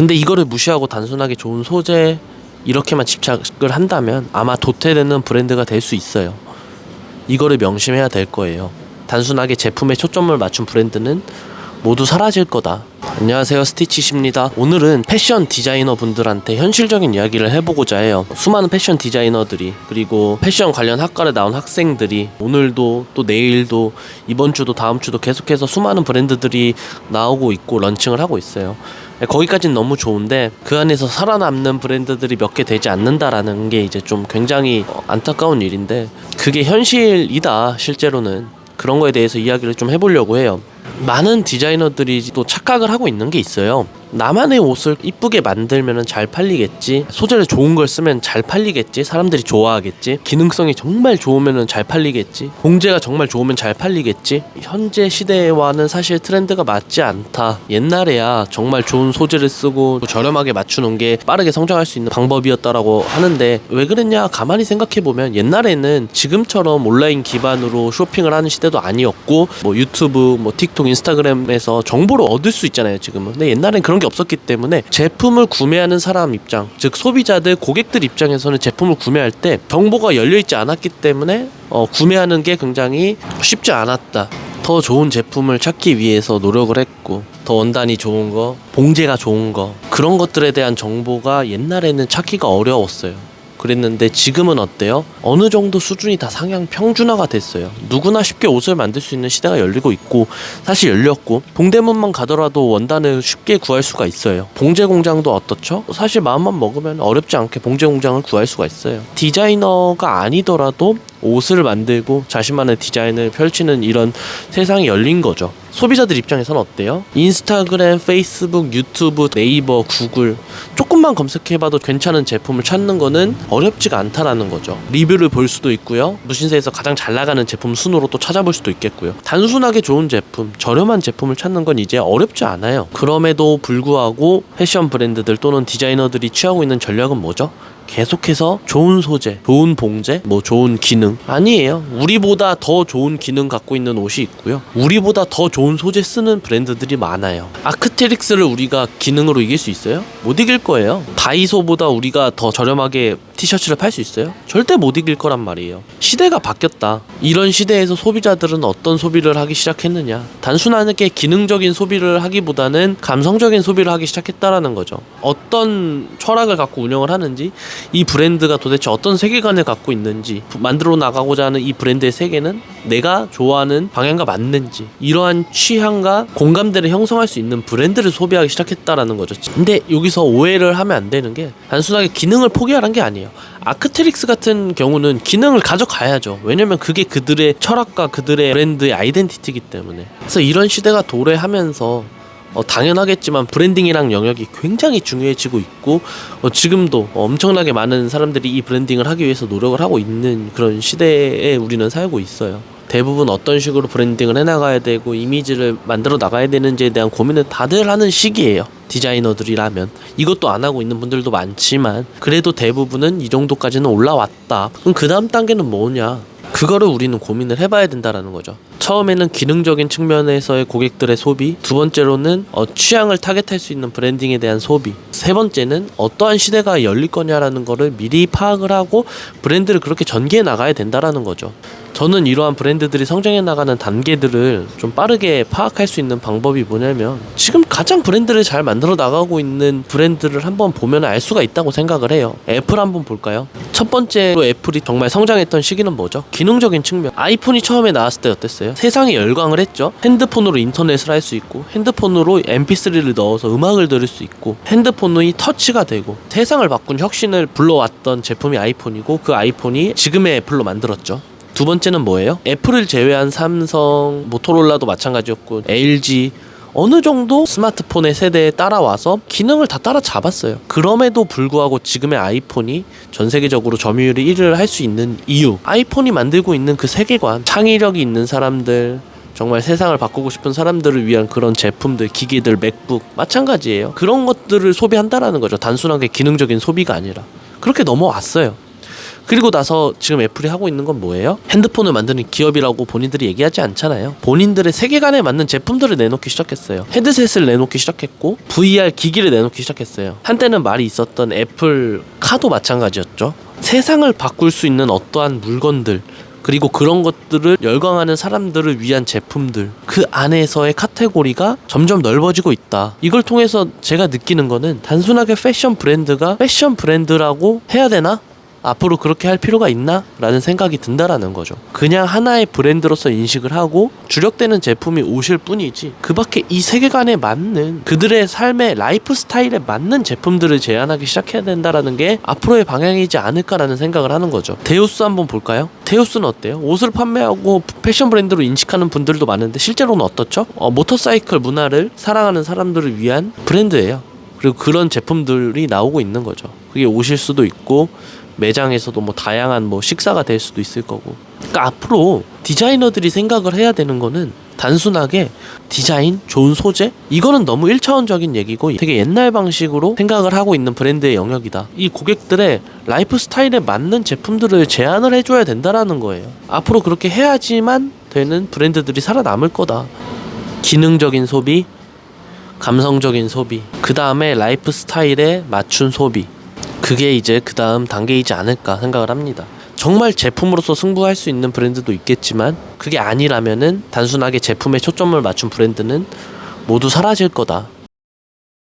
근데 이거를 무시하고 단순하게 좋은 소재 이렇게만 집착을 한다면 아마 도태되는 브랜드가 될 수 있어요. 이거를 명심해야 될 거예요. 단순하게 제품에 초점을 맞춘 브랜드는 모두 사라질 거다. 안녕하세요 스티치십니다. 오늘은 패션 디자이너 분들한테 현실적인 이야기를 해보고자 해요. 수많은 패션 디자이너들이 그리고 패션 관련 학과를 나온 학생들이 오늘도 또 내일도 이번 주도 다음 주도 계속해서 수많은 브랜드들이 나오고 있고 런칭을 하고 있어요. 거기까지는 너무 좋은데 그 안에서 살아남는 브랜드들이 몇 개 되지 않는다라는 게 이제 좀 굉장히 어, 안타까운 일인데 그게 현실이다 실제로는 그런 거에 대해서 이야기를 좀 해보려고 해요. 많은 디자이너들이 또 착각을 하고 있는 게 있어요. 나만의 옷을 이쁘게 만들면 잘 팔리겠지. 소재를 좋은 걸 쓰면 잘 팔리겠지. 사람들이 좋아하겠지. 기능성이 정말 좋으면 잘 팔리겠지. 봉제가 정말 좋으면 잘 팔리겠지. 현재 시대와는 사실 트렌드가 맞지 않다. 옛날에야 정말 좋은 소재를 쓰고 저렴하게 맞추는 게 빠르게 성장할 수 있는 방법이었다라고 하는데 왜 그랬냐 가만히 생각해 보면 옛날에는 지금처럼 온라인 기반으로 쇼핑을 하는 시대도 아니었고 뭐 유튜브 뭐 틱톡 인스타그램에서 정보를 얻을 수 있잖아요 지금은 근데 옛날엔 그런 게 없었기 때문에 제품을 구매하는 사람 입장 즉 소비자들 고객들 입장에서는 제품을 구매할 때 정보가 열려 있지 않았기 때문에 어, 구매하는 게 굉장히 쉽지 않았다. 더 좋은 제품을 찾기 위해서 노력을 했고 더 원단이 좋은 거 봉제가 좋은 거 그런 것들에 대한 정보가 옛날에는 찾기가 어려웠어요 그랬는데 지금은 어때요? 어느 정도 수준이 다 상향 평준화가 됐어요. 누구나 쉽게 옷을 만들 수 있는 시대가 열리고 있고 사실 열렸고 동대문만 가더라도 원단을 쉽게 구할 수가 있어요. 봉제 공장도 어떻죠? 사실 마음만 먹으면 어렵지 않게 봉제 공장을 구할 수가 있어요. 디자이너가 아니더라도 옷을 만들고 자신만의 디자인을 펼치는 이런 세상이 열린 거죠. 소비자들 입장에서는 어때요? 인스타그램, 페이스북, 유튜브, 네이버, 구글 조금만 검색해봐도 괜찮은 제품을 찾는 거는 어렵지가 않다라는 거죠. 리뷰를 볼 수도 있고요. 무신사에서 가장 잘 나가는 제품 순으로 또 찾아볼 수도 있겠고요. 단순하게 좋은 제품, 저렴한 제품을 찾는 건 이제 어렵지 않아요. 그럼에도 불구하고 패션 브랜드들 또는 디자이너들이 취하고 있는 전략은 뭐죠? 계속해서 좋은 소재, 좋은 봉제, 뭐 좋은 기능 아니에요. 우리보다 더 좋은 기능 갖고 있는 옷이 있고요. 우리보다 더 좋은 소재 쓰는 브랜드들이 많아요. 아크테릭스를 우리가 기능으로 이길 수 있어요? 못 이길 거예요. 다이소보다 우리가 더 저렴하게 티셔츠를 팔 수 있어요? 절대 못 이길 거란 말이에요. 시대가 바뀌었다. 이런 시대에서 소비자들은 어떤 소비를 하기 시작했느냐? 단순하게 기능적인 소비를 하기보다는 감성적인 소비를 하기 시작했다라는 거죠. 어떤 철학을 갖고 운영을 하는지, 이 브랜드가 도대체 어떤 세계관을 갖고 있는지, 만들어 나가고자 하는 이 브랜드의 세계는 내가 좋아하는 방향과 맞는지, 이러한 취향과 공감대를 형성할 수 있는 브랜드를 소비하기 시작했다라는 거죠. 근데 여기서 오해를 하면 안 되는 게 단순하게 기능을 포기하라는 게 아니에요. 아크트릭스 같은 경우는 기능을 가져가야죠. 왜냐면 그게 그들의 철학과 그들의 브랜드의 아이덴티티이기 때문에. 그래서 이런 시대가 도래하면서 어, 당연하겠지만 브랜딩이랑 영역이 굉장히 중요해지고 있고 어, 지금도 엄청나게 많은 사람들이 이 브랜딩을 하기 위해서 노력을 하고 있는 그런 시대에 우리는 살고 있어요. 대부분 어떤 식으로 브랜딩을 해나가야 되고 이미지를 만들어 나가야 되는지에 대한 고민을 다들 하는 시기예요. 디자이너들이라면 이것도 안 하고 있는 분들도 많지만 그래도 대부분은 이 정도까지는 올라왔다. 그럼 그 다음 단계는 뭐냐? 그거를 우리는 고민을 해봐야 된다라는 거죠. 처음에는 기능적인 측면에서의 고객들의 소비, 두 번째로는 어, 취향을 타겟할 수 있는 브랜딩에 대한 소비, 세 번째는 어떠한 시대가 열릴 거냐라는 거를 미리 파악을 하고 브랜드를 그렇게 전개해 나가야 된다라는 거죠. 저는 이러한 브랜드들이 성장해 나가는 단계들을 좀 빠르게 파악할 수 있는 방법이 뭐냐면 지금 가장 브랜드를 잘 만들어 나가고 있는 브랜드를 한번 보면 알 수가 있다고 생각을 해요. 애플 한번 볼까요? 첫 번째로 애플이 정말 성장했던 시기는 뭐죠? 기능적인 측면. 아이폰이 처음에 나왔을 때 어땠어요? 세상이 열광을 했죠. 핸드폰으로 인터넷을 할 수 있고 핸드폰으로 MP3를 넣어서 음악을 들을 수 있고 핸드폰이 터치가 되고 세상을 바꾼 혁신을 불러왔던 제품이 아이폰이고 그 아이폰이 지금의 애플로 만들었죠. 두 번째는 뭐예요? 애플을 제외한 삼성, 모토롤라도 마찬가지였고 LG 어느 정도 스마트폰의 세대에 따라와서 기능을 다 따라잡았어요. 그럼에도 불구하고 지금의 아이폰이 전 세계적으로 점유율이 1위를 할 수 있는 이유. 아이폰이 만들고 있는 그 세계관, 창의력이 있는 사람들, 정말 세상을 바꾸고 싶은 사람들을 위한 그런 제품들, 기기들, 맥북 마찬가지예요. 그런 것들을 소비한다라는 거죠. 단순하게 기능적인 소비가 아니라. 그렇게 넘어왔어요. 그리고 나서 지금 애플이 하고 있는 건 뭐예요? 핸드폰을 만드는 기업이라고 본인들이 얘기하지 않잖아요. 본인들의 세계관에 맞는 제품들을 내놓기 시작했어요. 헤드셋을 내놓기 시작했고 VR 기기를 내놓기 시작했어요. 한때는 말이 있었던 애플 카도 마찬가지였죠. 세상을 바꿀 수 있는 어떠한 물건들 그리고 그런 것들을 열광하는 사람들을 위한 제품들 그 안에서의 카테고리가 점점 넓어지고 있다. 이걸 통해서 제가 느끼는 거는 단순하게 패션 브랜드가 패션 브랜드라고 해야 되나? 앞으로 그렇게 할 필요가 있나? 라는 생각이 든다라는 거죠. 그냥 하나의 브랜드로서 인식을 하고 주력되는 제품이 오실 뿐이지 그 밖에 이 세계관에 맞는 그들의 삶의 라이프 스타일에 맞는 제품들을 제안하기 시작해야 된다라는 게 앞으로의 방향이지 않을까라는 생각을 하는 거죠. 데우스 한번 볼까요? 데우스는 어때요? 옷을 판매하고 패션 브랜드로 인식하는 분들도 많은데 실제로는 어떻죠? 어, 모터사이클 문화를 사랑하는 사람들을 위한 브랜드예요. 그리고 그런 제품들이 나오고 있는 거죠. 그게 옷일 수도 있고 매장에서도 뭐 다양한 뭐 식사가 될 수도 있을 거고. 그러니까 앞으로 디자이너들이 생각을 해야 되는 거는 단순하게 디자인, 좋은 소재 이거는 너무 1차원적인 얘기고 되게 옛날 방식으로 생각을 하고 있는 브랜드의 영역이다. 이 고객들의 라이프 스타일에 맞는 제품들을 제안을 해줘야 된다라는 거예요. 앞으로 그렇게 해야지만 되는 브랜드들이 살아남을 거다. 기능적인 소비, 감성적인 소비, 그 다음에 라이프 스타일에 맞춘 소비. 그게 이제 그 다음 단계이지 않을까 생각을 합니다. 정말 제품으로서 승부할 수 있는 브랜드도 있겠지만 그게 아니라면은 단순하게 제품에 초점을 맞춘 브랜드는 모두 사라질 거다.